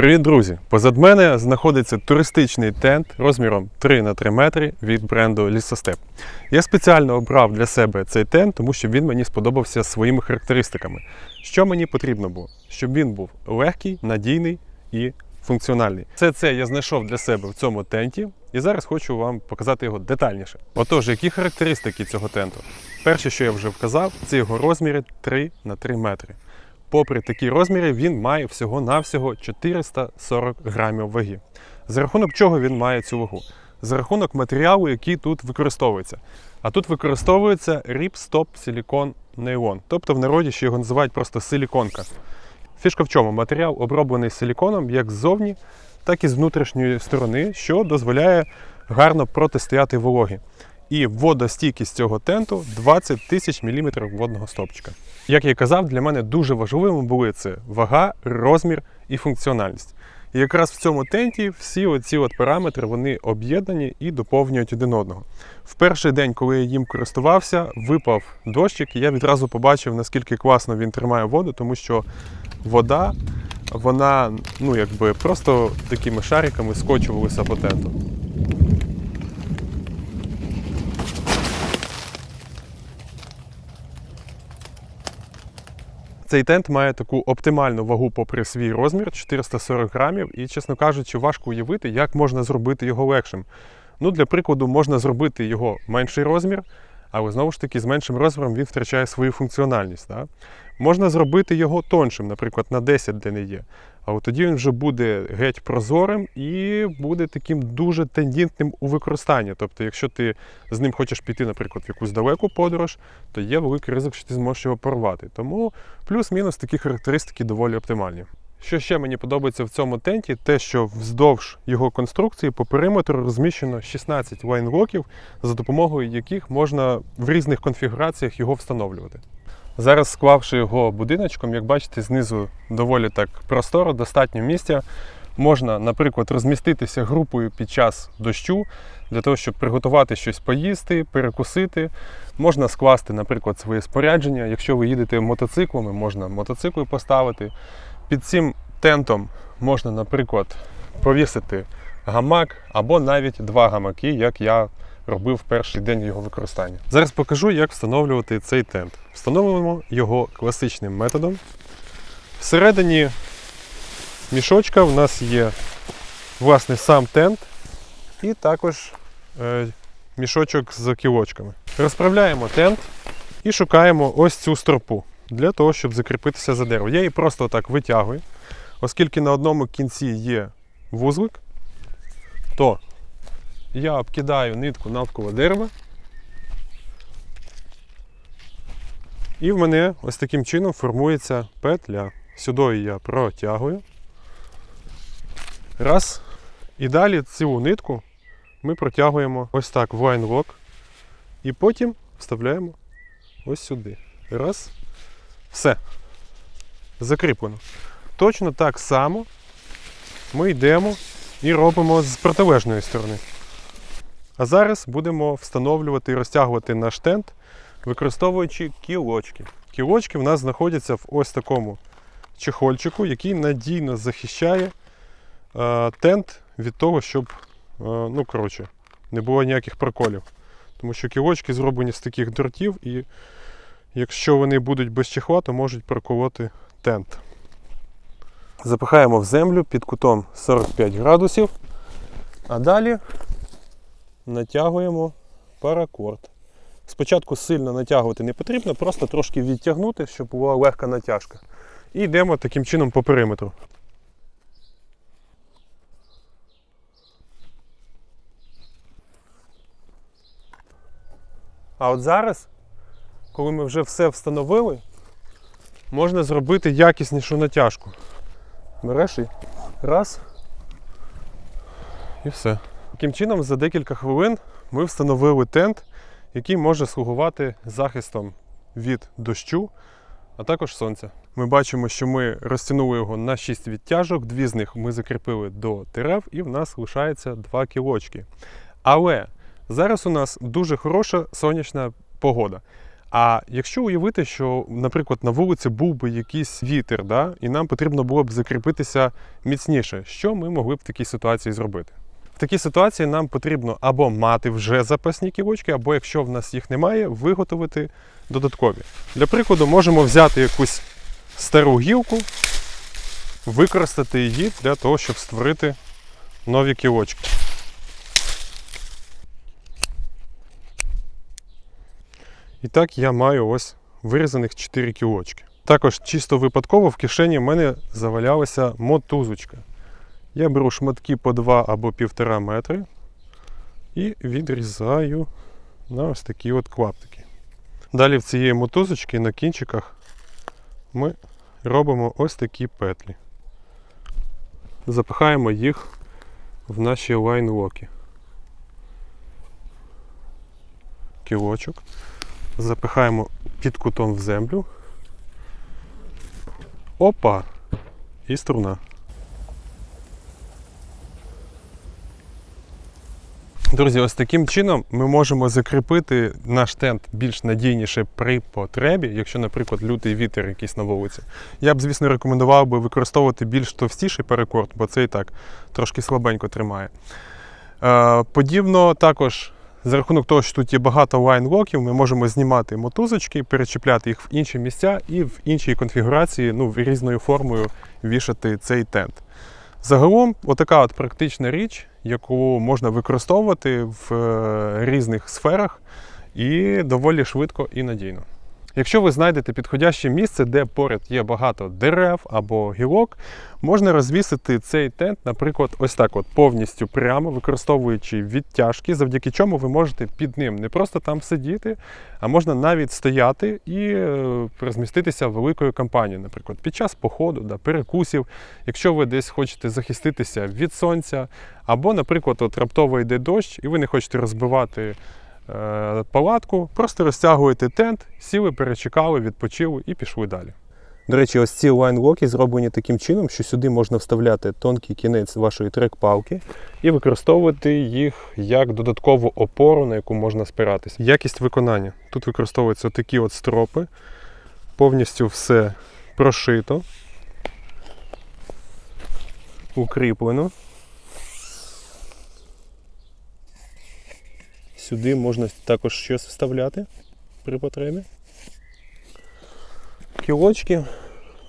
Привіт, друзі! Позад мене знаходиться туристичний тент розміром 3 на 3 метри від бренду Лісостеп. Я спеціально обрав для себе цей тент, тому що він мені сподобався своїми характеристиками. Що мені потрібно було? Щоб він був легкий, надійний і функціональний. Все це я знайшов для себе в цьому тенті, і зараз хочу вам показати його детальніше. Отож, які характеристики цього тенту? Перше, що я вже вказав, це його розміри 3 на 3 метри. Попри такі розміри, він має всього-навсього 440 грамів ваги. За рахунок чого він має цю вагу? За рахунок матеріалу, який тут використовується. А тут використовується Ripstop Silicon Nylon, тобто в народі ще його називають просто силіконка. Фішка в чому? Матеріал оброблений силіконом як ззовні, так і з внутрішньої сторони, що дозволяє гарно протистояти вологі. І водостійкість цього тенту 20 тисяч міліметрів водного стопчика. Як я і казав, для мене дуже важливими були це вага, розмір і функціональність. І якраз в цьому тенті всі оці от параметри вони об'єднані і доповнюють один одного. В перший день, коли я їм користувався, випав дощик, і я відразу побачив, наскільки класно він тримає воду, тому що вода, вона ну якби просто такими шариками скочувалася по тенту. Цей тент має таку оптимальну вагу попри свій розмір 440 грамів, і, чесно кажучи, важко уявити, як можна зробити його легшим. Ну, для прикладу, можна зробити його менший розмір, але знову ж таки з меншим розміром він втрачає свою функціональність. Да? Можна зробити його тоншим, наприклад, на 10, де не є. А от тоді він вже буде геть прозорим і буде таким дуже тендітним у використанні. Тобто, якщо ти з ним хочеш піти, наприклад, в якусь далеку подорож, то є великий ризик, що ти зможеш його порвати. Тому плюс-мінус такі характеристики доволі оптимальні. Що ще мені подобається в цьому тенті, те, що вздовж його конструкції по периметру розміщено 16 лайнлоків, за допомогою яких можна в різних конфігураціях його встановлювати. Зараз, склавши його будиночком, як бачите, знизу доволі так просторо, достатньо місця. Можна, наприклад, розміститися групою під час дощу для того, щоб приготувати щось поїсти, перекусити. Можна скласти, наприклад, своє спорядження. Якщо ви їдете мотоциклами, можна мотоцикли поставити. Під цим тентом можна, наприклад, повісити гамак або навіть два гамаки, як я робив перший день його використання. Зараз покажу, як встановлювати цей тент. Встановлюємо його класичним методом. Всередині мішочка в нас є власне сам тент і також е, мішочок з кілочками. Розправляємо тент і шукаємо ось цю стропу для того, щоб закріпитися за дерево. Я її просто так витягую, оскільки на одному кінці є вузлик, то я обкидаю нитку навколо дерева. І в мене ось таким чином формується петля. Сюди я протягую. Раз. І далі цю нитку ми протягуємо ось так в лайнлок. І потім вставляємо ось сюди. Раз. Все. Закріплено. Точно так само ми йдемо і робимо з протилежної сторони. А зараз будемо встановлювати і розтягувати наш тент, використовуючи кілочки. Кілочки в нас знаходяться в ось такому чехольчику, який надійно захищає е, тент від того, щоб е, ну, коротше, не було ніяких проколів. Тому що кілочки зроблені з таких дротів, і якщо вони будуть без чехла, то можуть проколоти тент. Запихаємо в землю під кутом 45 градусів, а далі натягуємо паракорд. Спочатку сильно натягувати не потрібно, просто трошки відтягнути, щоб була легка натяжка. І йдемо таким чином по периметру. А от зараз, коли ми вже все встановили, можна зробити якіснішу натяжку. Береш і раз. І все. Таким чином, за декілька хвилин ми встановили тент, який може слугувати захистом від дощу, а також сонця. Ми бачимо, що ми розтягнули його на 6 відтяжок, дві з них ми закріпили до дерев, і в нас лишається 2 кілочки. Але зараз у нас дуже хороша сонячна погода. А якщо уявити, що, наприклад, на вулиці був би якийсь вітер, да, і нам потрібно було б закріпитися міцніше, що ми могли б в такій ситуації зробити? Такій ситуації нам потрібно або мати вже запасні кілочки, або якщо в нас їх немає, виготовити додаткові. Для прикладу, можемо взяти якусь стару гілку, використати її для того, щоб створити нові кілочки. І так я маю ось вирізаних 4 кілочки. Також чисто випадково в кишені в мене завалялася мотузочка. Я беру шматки по 2 або 1,5 метри і відрізаю на ось такі от клаптики. Далі в цієї мотузочки на кінчиках ми робимо ось такі петлі. Запихаємо їх в наші лайнлоки. Кілочок. Запихаємо під кутом в землю. Опа! І струна. Друзі, ось таким чином ми можемо закріпити наш тент більш надійніше при потребі, якщо, наприклад, лютий вітер якийсь на вулиці. Я б, звісно, рекомендував би використовувати більш товстіший перекорд, бо цей так трошки слабенько тримає. Е, подібно також за рахунок того, що тут є багато лайн-локів, ми можемо знімати мотузочки, перечіпляти їх в інші місця і в іншій конфігурації, ну, різною формою вішати цей тент. Загалом, отака от практична річ, яку можна використовувати в е, різних сферах і доволі швидко і надійно. Якщо ви знайдете підходяще місце, де поряд є багато дерев або гілок, можна розвісити цей тент, наприклад, ось так от повністю прямо, використовуючи відтяжки, завдяки чому ви можете під ним не просто там сидіти, а можна навіть стояти і е, розміститися великою компанією, наприклад, під час походу, да, перекусів, якщо ви десь хочете захиститися від сонця, або, наприклад, от раптово йде дощ, і ви не хочете розбивати палатку, просто розтягуєте тент, сіли, перечекали, відпочили і пішли далі. До речі, ось ці лайн-локи зроблені таким чином, що сюди можна вставляти тонкий кінець вашої трек-палки і використовувати їх як додаткову опору, на яку можна спиратися. Якість виконання. Тут використовуються такі от стропи, повністю все прошито, укріплено. Сюди можна також щось вставляти при потребі. Кілочки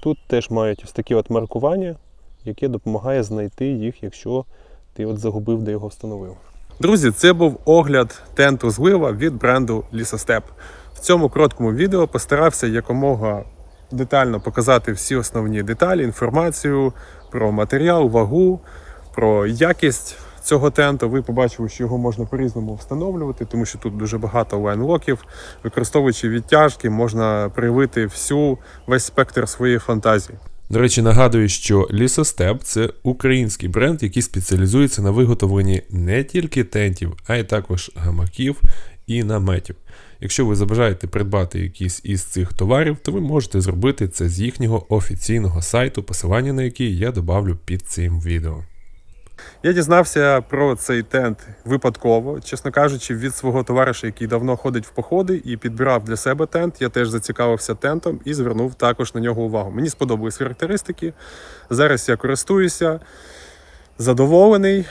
тут теж мають ось такі от маркування, яке допомагає знайти їх, якщо ти от загубив, де його встановив. Друзі, це був огляд тенту злива від бренду Лісостеп. В цьому короткому відео постарався якомога детально показати всі основні деталі, інформацію про матеріал, вагу, про якість цього тенту. Ви побачили, що його можна по-різному встановлювати, тому що тут дуже багато лайн-локів. Використовуючи відтяжки, можна проявити всю весь спектр своєї фантазії. До речі, нагадую, що Лісостеп це український бренд, який спеціалізується на виготовленні не тільки тентів, а й також гамаків і наметів. Якщо ви забажаєте придбати якийсь із цих товарів, то ви можете зробити це з їхнього офіційного сайту, посилання на який я добавлю під цим відео. Я дізнався про цей тент випадково, чесно кажучи, від свого товариша, який давно ходить в походи і підбирав для себе тент. Я теж зацікавився тентом і звернув також на нього увагу. Мені сподобались характеристики. Зараз я користуюся, задоволений.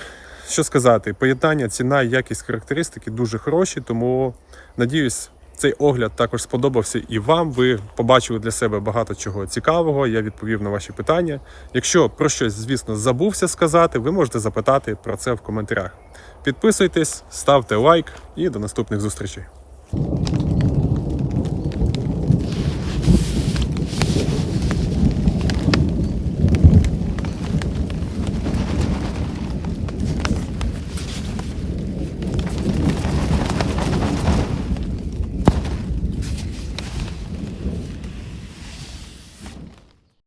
Що сказати, поєднання, ціна якість характеристики дуже хороші, тому надіюсь, цей огляд також сподобався і вам. Ви побачили для себе багато чого цікавого. Я відповів на ваші питання. Якщо про щось, звісно, забувся сказати, ви можете запитати про це в коментарях. Підписуйтесь, ставте лайк і до наступних зустрічей.